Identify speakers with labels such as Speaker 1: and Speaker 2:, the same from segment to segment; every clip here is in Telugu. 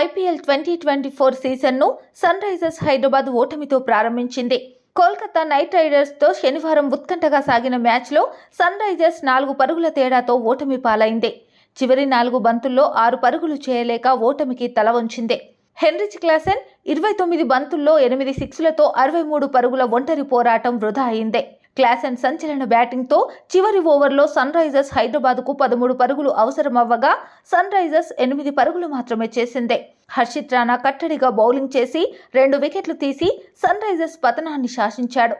Speaker 1: ఐపీఎల్ ట్వంటీ ట్వంటీ ఫోర్ సీజన్ను సన్ రైజర్స్ హైదరాబాద్ ఓటమితో ప్రారంభించింది. కోల్కతా నైట్ రైడర్స్తో శనివారం ఉత్కంఠగా సాగిన మ్యాచ్లో సన్ రైజర్స్ నాలుగు పరుగుల తేడాతో ఓటమి పాలైంది. చివరి నాలుగు బంతుల్లో ఆరు పరుగులు చేయలేక ఓటమికి తల వంచింది. హెన్రిచ్ క్లాసెన్ ఇరవై తొమ్మిది బంతుల్లో ఎనిమిది సిక్స్లతో అరవై మూడు పరుగుల ఒంటరి పోరాటం వృధా అయింది. క్లాస్ అండ్ సంచలన బ్యాటింగ్తో చివరి ఓవర్లో సన్ రైజర్స్ హైదరాబాద్కు పదమూడు పరుగులు అవసరమవ్వగా సన్ రైజర్స్ ఎనిమిది పరుగులు మాత్రమే చేసింది. హర్షిత్ రాణా కట్టడిగా బౌలింగ్ చేసి రెండు వికెట్లు తీసి సన్ రైజర్స్ పతనాన్ని శాసించాడు.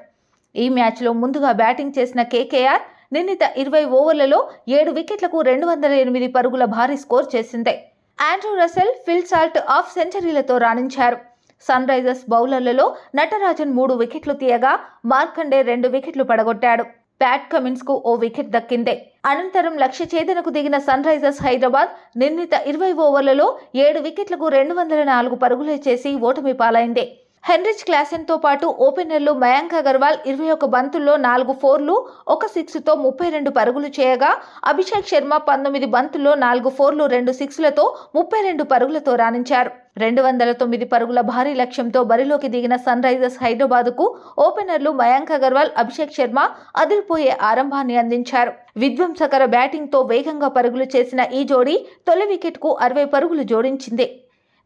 Speaker 1: ఈ మ్యాచ్లో ముందుగా బ్యాటింగ్ చేసిన కేకేఆర్ నిర్ణీత ఇరవై ఓవర్లలో ఏడు వికెట్లకు రెండు వందల ఎనిమిది పరుగుల భారీ స్కోర్ చేసింది. Andrew Russell Phil Salt half సెంచరీలతో రాణించారు. సన్ రైజర్స్ బౌలర్లలో నటరాజన్ మూడు వికెట్లు తీయగా మార్కండే రెండు వికెట్లు పడగొట్టాడు. ప్యాట్ కమిన్స్కు ఓ వికెట్ దక్కిందే. అనంతరం లక్ష్య ఛేదనకు దిగిన సన్ రైజర్స్ హైదరాబాద్ నిర్ణీత ఇరవై ఓవర్లలో ఏడు వికెట్లకు రెండు వందల నాలుగు పరుగులు చేసి ఓటమి పాలైంది. హెన్రిచ్ క్లాసెన్తో పాటు ఓపెనర్లు మయాంక్ అగర్వాల్ ఇరవై ఒక బంతుల్లో నాలుగు ఫోర్లు ఒక సిక్స్తో ముప్పై రెండు పరుగులు చేయగా అభిషేక్ శర్మ పంతొమ్మిది బంతుల్లో నాలుగు ఫోర్లు రెండు సిక్స్లతో ముప్పై రెండు పరుగులతో రాణించారు. రెండు వందల తొమ్మిది పరుగుల భారీ లక్ష్యంతో బరిలోకి దిగిన సన్ రైజర్స్ హైదరాబాద్కు ఓపెనర్లు మయాంక్ అగర్వాల్ అభిషేక్ శర్మ అదిరిపోయే ఆరంభాన్ని అందించారు. విధ్వంసకర బ్యాటింగ్తో వేగంగా పరుగులు చేసిన ఈ జోడీ తొలి వికెట్కు అరవై పరుగులు జోడించింది.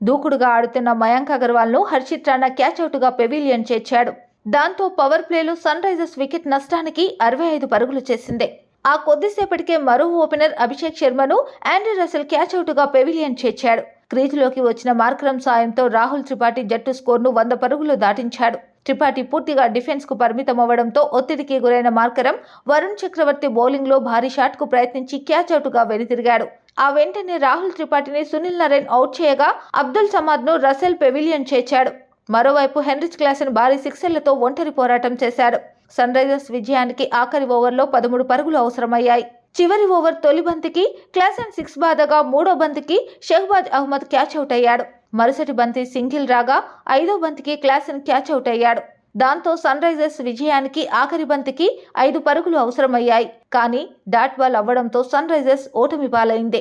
Speaker 1: దూకుడుగా ఆడుతున్న మయాంక్ అగర్వాల్ను హర్షిత్ రాణా క్యాచ్అవుట్గా పెవిలియన్ చేర్చాడు. దాంతో పవర్ ప్లేలో సన్ రైజర్స్ వికెట్ నష్టానికి అరవై ఐదు పరుగులు చేసింది. ఆ కొద్దిసేపటికే మరో ఓపెనర్ అభిషేక్ శర్మను ఆండ్రూ రసెల్ క్యాచ్అవుట్గా పెవిలియన్ చేర్చాడు. క్రీజులోకి వచ్చిన మార్కరం సాయంతో రాహుల్ త్రిపాఠి జట్టు స్కోర్ను వంద పరుగులు దాటించాడు. త్రిపాఠి పూర్తిగా డిఫెన్స్కు పరిమితమవ్వడంతో ఒత్తిడికి గురైన మార్కరం వరుణ్ చక్రవర్తి బౌలింగ్లో భారీ షాట్కు ప్రయత్నించి క్యాచ్అవుట్గా వెనుతిరిగాడు. ఆ వెంటనే రాహుల్ త్రిపాఠిని సునీల్ నరేన్ అవుట్ చేయగా అబ్దుల్ సమాద్ను రసెల్ పెవిలియన్ చేర్చాడు. మరోవైపు హెన్రిచ్ క్లాసెన్ భారీ సిక్సర్లతో ఒంటరి పోరాటం చేశాడు. సన్ రైజర్స్ విజయానికి ఆఖరి ఓవర్లో పదమూడు పరుగులు అవసరమయ్యాయి. చివరి ఓవర్ తొలి బంతికి క్లాసెన్ సిక్స్ బాధగా మూడో బంతికి షహబాజ్ అహ్మద్ క్యాచ్ అవుట్ అయ్యాడు. మరుసటి బంతి సింగిల్ రాగా ఐదో బంతికి క్లాసెన్ క్యాచ్ అవుట్ అయ్యాడు. దాంతో సన్ రైజర్స్ విజయానికి ఆఖరి బంతికి ఐదు పరుగులు అవసరమయ్యాయి. కానీ డాట్ బాల్ అవ్వడంతో సన్ రైజర్స్ ఓటమి పాలైంది.